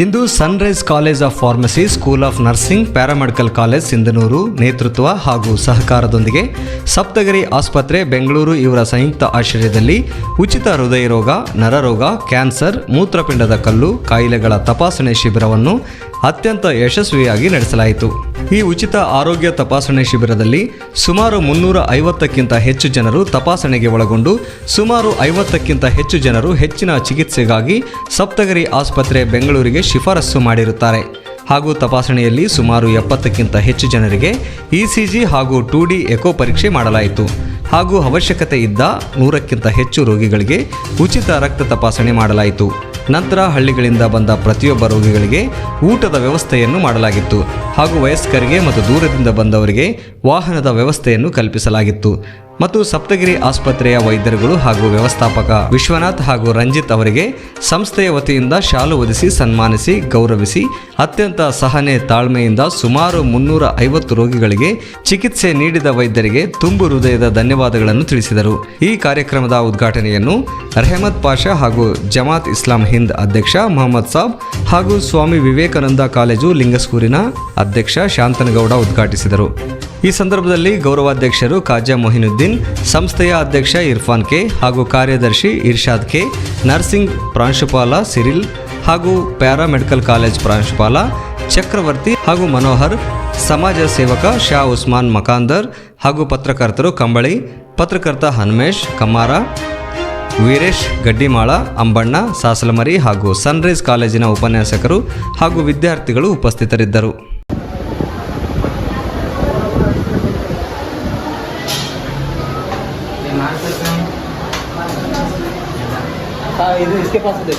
Into Sunrise college of pharmacy school of nursing paramedical college Sindhanur ನೇತೃತ್ವ ಹಾಗೂ ಸಹಕಾರದೊಂದಿಗೆ ಸಪ್ತಗಿರಿ ಆಸ್ಪತ್ರೆ, ಬೆಂಗಳೂರು ಇವರ ಸಂಯುಕ್ತ ಆಶ್ರಯದಲ್ಲಿ ಉಚಿತ ಹೃದಯ ರೋಗ ನರರೋಗ, ಕ್ಯಾನ್ಸರ್, ಮೂತ್ರಪಿಂಡದ ಕಲ್ಲು, ಕಾಯಿಲೆಗಳ ತಪಾಸಣೆ ಶಿಬಿರವನ್ನು ಅತ್ಯಂತ ಯಶಸ್ವಿಯಾಗಿ ನಡೆಸಲಾಯಿತು. ಈ ಉಚಿತ ಆರೋಗ್ಯ ತಪಾಸಣೆ ಶಿಬಿರದಲ್ಲಿ ಸುಮಾರು ಮುನ್ನೂರ ಐವತ್ತಕ್ಕಿಂತ ಹೆಚ್ಚು ಜನರು ತಪಾಸಣೆಗೆ ಒಳಗೊಂಡು, ಸುಮಾರು ಐವತ್ತಕ್ಕಿಂತ ಹೆಚ್ಚು ಜನರು ಹೆಚ್ಚಿನ ಚಿಕಿತ್ಸೆಗಾಗಿ ಸಪ್ತಗಿರಿ ಆಸ್ಪತ್ರೆ ಬೆಂಗಳೂರಿಗೆ ಶಿಫಾರಸು ಮಾಡಿರುತ್ತಾರೆ. ಹಾಗೂ ತಪಾಸಣೆಯಲ್ಲಿ ಸುಮಾರು ಎಪ್ಪತ್ತಕ್ಕಿಂತ ಹೆಚ್ಚು ಜನರಿಗೆ ಇಸಿಜಿ ಹಾಗೂ ಟು ಡಿ ಎಕೋ ಪರೀಕ್ಷೆ ಮಾಡಲಾಯಿತು. ಹಾಗೂ ಅವಶ್ಯಕತೆ ಇದ್ದ ನೂರಕ್ಕಿಂತ ಹೆಚ್ಚು ರೋಗಿಗಳಿಗೆ ಉಚಿತ ರಕ್ತ ತಪಾಸಣೆ ಮಾಡಲಾಯಿತು. ನಂತರ ಹಳ್ಳಿಗಳಿಂದ ಬಂದ ಪ್ರತಿಯೊಬ್ಬ ರೋಗಿಗಳಿಗೆ ಊಟದ ವ್ಯವಸ್ಥೆಯನ್ನು ಮಾಡಲಾಗಿತ್ತು. ಹಾಗೂ ವಯಸ್ಕರಿಗೆ ಮತ್ತು ದೂರದಿಂದ ಬಂದವರಿಗೆ ವಾಹನದ ವ್ಯವಸ್ಥೆಯನ್ನು ಕಲ್ಪಿಸಲಾಗಿತ್ತು. ಮತ್ತು ಸಪ್ತಗಿರಿ ಆಸ್ಪತ್ರೆಯ ವೈದ್ಯರುಗಳು ಹಾಗೂ ವ್ಯವಸ್ಥಾಪಕ ವಿಶ್ವನಾಥ್ ಹಾಗೂ ರಂಜಿತ್ ಅವರಿಗೆ ಸಂಸ್ಥೆಯ ವತಿಯಿಂದ ಶಾಲು ಒದಿಸಿ ಸನ್ಮಾನಿಸಿ, ಗೌರವಿಸಿ, ಅತ್ಯಂತ ಸಹನೆ ತಾಳ್ಮೆಯಿಂದ ಸುಮಾರು ಮುನ್ನೂರ ಐವತ್ತು ರೋಗಿಗಳಿಗೆ ಚಿಕಿತ್ಸೆ ನೀಡಿದ ವೈದ್ಯರಿಗೆ ತುಂಬು ಹೃದಯದ ಧನ್ಯವಾದಗಳನ್ನು ತಿಳಿಸಿದರು. ಈ ಕಾರ್ಯಕ್ರಮದ ಉದ್ಘಾಟನೆಯನ್ನು ರೆಹಮದ್ ಪಾಷಾ ಹಾಗೂ ಜಮಾತ್ ಇಸ್ಲಾಂ ಹಿಂದ್ ಅಧ್ಯಕ್ಷ ಮೊಹಮ್ಮದ್ ಸಾಬ್ ಹಾಗೂ ಸ್ವಾಮಿ ವಿವೇಕಾನಂದ ಕಾಲೇಜು ಲಿಂಗಸ್ಕೂರಿನ ಅಧ್ಯಕ್ಷ ಶಾಂತನಗೌಡ ಉದ್ಘಾಟಿಸಿದರು. ಈ ಸಂದರ್ಭದಲ್ಲಿ ಗೌರವಾಧ್ಯಕ್ಷರು ಖಾಜಾ ಮೊಹಿನುದ್ದೀನ್, ಸಂಸ್ಥೆಯ ಅಧ್ಯಕ್ಷ ಇರ್ಫಾನ್ ಕೆ ಹಾಗೂ ಕಾರ್ಯದರ್ಶಿ ಇರ್ಷಾದ್ ಕೆ, ನರ್ಸಿಂಗ್ ಪ್ರಾಂಶುಪಾಲ ಸಿರಿಲ್ ಹಾಗೂ ಪ್ಯಾರಾಮೆಡಿಕಲ್ ಕಾಲೇಜ್ ಪ್ರಾಂಶುಪಾಲ ಚಕ್ರವರ್ತಿ ಹಾಗೂ ಮನೋಹರ್, ಸಮಾಜ ಸೇವಕ ಶಾ ಉಸ್ಮಾನ್ ಮಕಾಂದರ್ ಹಾಗೂ ಪತ್ರಕರ್ತರು ಕಂಬಳಿ, ಪತ್ರಕರ್ತ ಹನುಮೇಶ್ ಕಮ್ಮಾರ, ವೀರೇಶ್ ಗಡ್ಡಿಮಾಳ, ಅಂಬಣ್ಣ ಸಾಸಲಮರಿ ಹಾಗೂ ಸನ್ರೈಸ್ ಕಾಲೇಜಿನ ಉಪನ್ಯಾಸಕರು ಹಾಗೂ ವಿದ್ಯಾರ್ಥಿಗಳು ಉಪಸ್ಥಿತರಿದ್ದರು. हाँ इसके पास देख